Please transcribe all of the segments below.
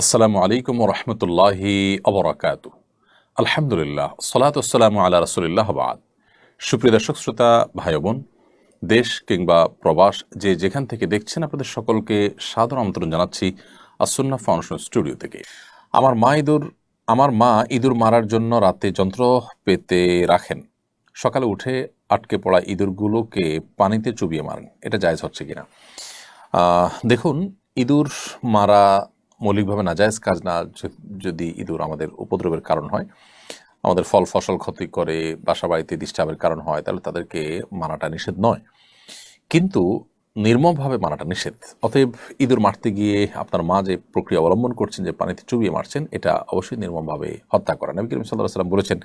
আসসালামু আলাইকুম রহমতুল্লাহি অবরাকাত আলহামদুলিল্লাহ সালাতাম আল্লাহ রসুলিল্লাহ বাদ। সুপ্রিয় দর্শক, শ্রোতা ভাই বোন দেশ কিংবা প্রবাস, যে যেখান থেকে দেখছেন আপনাদের সকলকে সাধারণ আমন্ত্রণ জানাচ্ছি আসন্না ফাউন্ডেশন স্টুডিও থেকে। আমার মা ইঁদুর, আমার মা ইঁদুর মারার জন্য রাতে যন্ত্র পেতে রাখেন। সকালে উঠে আটকে পড়া ইঁদুরগুলোকে পানিতে চুবিয়ে মারেন। এটা জায়জ হচ্ছে কিনা? দেখুন, ইঁদুর মারা মৌলিকভাবে নাজায়জ কাজ না যদি ইঁদুর আমাদের উপদ্রবের কারণ হয়, আমাদের ফল, ফসল ক্ষতি করে বাসা বাড়িতে ডিস্টার্বের কারণ হয়, তাহলে তাদেরকে মানাটা নিষেধ নয়। কিন্তু নির্মমভাবে মানাটা নিষেধ। অতএব ইঁদুর মারতে গিয়ে আপনার মা যে প্রক্রিয়া অবলম্বন করছেন, যে পানিতে চুবিয়ে মারছেন, এটা অবশ্যই নির্মমভাবে হত্যা করা। নবী করিম সাল্লাহ সাল্লাম বলেছেন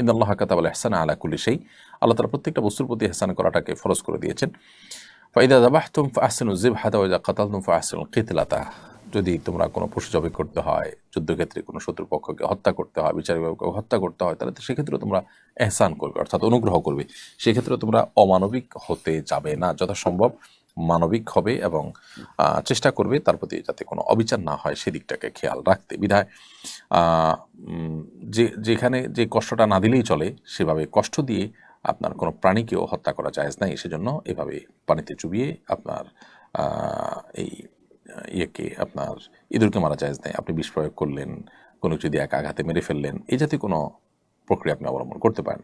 ইন্দ আল্লাহ ইন্দাল্লাহ কাতাবাল এহসান আলা কুল্লি সেই আল্লাহ তালা প্রত্যেকটা বস্তুর প্রতি এহসান করাটাকে ফরজ করে দিয়েছেন। ফাইদা দাবাহতুম ফাহসিনু জিব হাদা ওয়াজা কাতালতুম ফাহসিনুল কিতলাতা। যদি তোমরা কোনো পশু জবে করতে হয়, যুদ্ধক্ষেত্রে কোনো শত্রুপক্ষকে হত্যা করতে হয় বিচার বিভাগকে হত্যা করতে হয়, তাহলে সেক্ষেত্রে তোমরা এহসান করবে, অর্থাৎ অনুগ্রহ করবে। সেক্ষেত্রে তোমরা অমানবিক হতে যাবে না, যথাসম্ভব মানবিক হবে এবং চেষ্টা করবে তার প্রতি যাতে কোনো অবিচার না হয় সেদিকটাকে খেয়াল রাখতে। বিধায় যে, যেখানে যে কষ্টটা না দিলেই চলে, সেভাবে কষ্ট দিয়ে আপনার কোনো প্রাণীকেও হত্যা করা যায় নাই, সেজন্য এভাবে পানিতে চুবিয়ে আপনার এই ইয়েকে আপনার ইঁদুরকে মারা যায় নেই আপনি বিষ প্রয়োগ করলেন, কোনো যদি এক আঘাতে মেরে ফেললেন। এই জাতীয় কোনো প্রক্রিয়া আপনি অবলম্বন করতে পারেন।